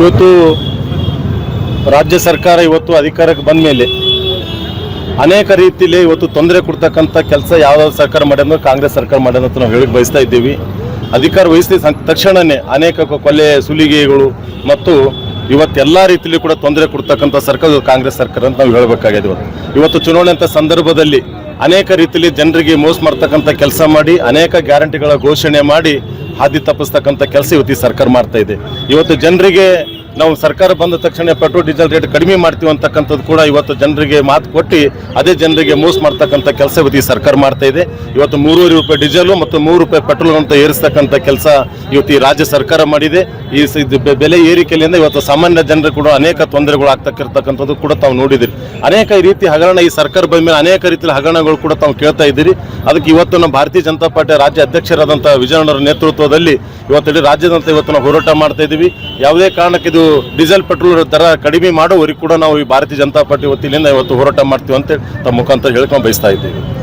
ಇವತ್ತು ರಾಜ್ಯ ಸರ್ಕಾರ ಇವತ್ತು ಅಧಿಕಾರಕ್ಕೆ ಬಂದ ಮೇಲೆ ಅನೇಕ ರೀತಿಯಲ್ಲಿ ಇವತ್ತು ತೊಂದರೆ ಕೊಡ್ತಕ್ಕಂಥ ಕೆಲಸ ಯಾವ್ದಾದ್ರು ಸರ್ಕಾರ ಮಾಡ್ಯಂದ್ರೆ ಕಾಂಗ್ರೆಸ್ ಸರ್ಕಾರ ಮಾಡ್ಯಾರ ನಾವು ಹೇಳಿ ಬಯಸ್ತಾ ಇದ್ದೀವಿ. ಅಧಿಕಾರ ವಹಿಸಿದ ತಕ್ಷಣನೇ ಅನೇಕ ಕೊಲೆ, ಸುಲಿಗೆಗಳು ಮತ್ತು ಇವತ್ತೆಲ್ಲ ರೀತಿಯಲ್ಲಿ ಕೂಡ ತೊಂದರೆ ಕೊಡ್ತಕ್ಕಂಥ ಸರ್ಕಾರ ಕಾಂಗ್ರೆಸ್ ಸರ್ಕಾರ ಅಂತ ನಾವು ಹೇಳಬೇಕಾಗಿದೆ ಇವತ್ತು. ಇವತ್ತು ಚುನಾವಣೆ ಅಂತ ಸಂದರ್ಭದಲ್ಲಿ ಅನೇಕ ರೀತಿಯಲ್ಲಿ ಜನರಿಗೆ ಮೋಸ ಮಾಡ್ತಕ್ಕಂಥ ಕೆಲಸ ಮಾಡಿ, ಅನೇಕ ಗ್ಯಾರಂಟಿಗಳ ಘೋಷಣೆ ಮಾಡಿ ಹಾದಿ ತಪ್ಪಿಸ್ತಕ್ಕಂಥ ಕೆಲಸ ಇವತ್ತು ಸರ್ಕಾರ ಮಾಡ್ತಾ ಇದೆ. ಇವತ್ತು ಜನರಿಗೆ ನಾವು ಸರ್ಕಾರ ಬಂದ ತಕ್ಷಣ ಪೆಟ್ರೋಲ್, ಡೀಸೆಲ್ ರೇಟ್ ಕಡಿಮೆ ಮಾಡ್ತೀವಿ ಅಂತಕ್ಕಂಥದ್ದು ಕೂಡ ಇವತ್ತು ಜನರಿಗೆ ಮಾತು ಕೊಟ್ಟು ಅದೇ ಜನರಿಗೆ ಮೋಸ ಮಾಡ್ತಕ್ಕಂಥ ಕೆಲಸ ಇವತ್ತು ಈ ಸರ್ಕಾರ ಮಾಡ್ತಾ ಇದೆ. ಇವತ್ತು ಮೂರುವರೆ ರೂಪಾಯಿ ಡೀಸೆಲು ಮತ್ತು ಮೂರು ರೂಪಾಯಿ ಪೆಟ್ರೋಲ್ ಅಂತ ಏರಿಸ್ತಕ್ಕಂಥ ಕೆಲಸ ಇವತ್ತು ಈ ರಾಜ್ಯ ಸರ್ಕಾರ ಮಾಡಿದೆ. ಈ ಬೆಲೆ ಏರಿಕೆಯಿಂದ ಇವತ್ತು ಸಾಮಾನ್ಯ ಜನರು ಕೂಡ ಅನೇಕ ತೊಂದರೆಗಳು ಆಗ್ತಕ್ಕಿರ್ತಕ್ಕಂಥದ್ದು ಕೂಡ ತಾವು ನೋಡಿದಿರಿ. ಅನೇಕ ರೀತಿ ಹಗರಣ ಈ ಸರ್ಕಾರ ಬಂದ ಮೇಲೆ ಅನೇಕ ರೀತಿಯ ಹಗರಣಗಳು ಕೂಡ ತಾವು ಕೇಳ್ತಾ ಇದ್ದೀರಿ. ಅದಕ್ಕೆ ಇವತ್ತು ನಮ್ಮ ಭಾರತೀಯ ಜನತಾ ಪಾರ್ಟಿ ರಾಜ್ಯ ಅಧ್ಯಕ್ಷರಾದಂಥ ವಿಜಯಣ್ಣವರ ನೇತೃತ್ವದಲ್ಲಿ ಇವತ್ತು ರಾಜ್ಯದಂತ ಇವತ್ತು ನಾವು ಹೋರಾಟ ಮಾಡ್ತಾ ಇದ್ದೀವಿ. ಯಾವುದೇ ಕಾರಣಕ್ಕೆ ಇದು ಡೀಸೆಲ್ ಪೆಟ್ರೋಲ್ ದರ ಕಡಿಮೆ ಮಾಡೋವರೆಗೂ ಕೂಡ ನಾವು ಈ ಭಾರತೀಯ ಜನತಾ ಪಾರ್ಟಿ ವತಿಯಿಂದ ಇವತ್ತು ಹೋರಾಟ ಮಾಡ್ತೀವಿ ಅಂತೇಳಿ ತಮ್ಮ ಮುಖಾಂತರ ಹೇಳ್ಕೊಂಡು ಬಯಸ್ತಾ ಇದ್ದೀವಿ.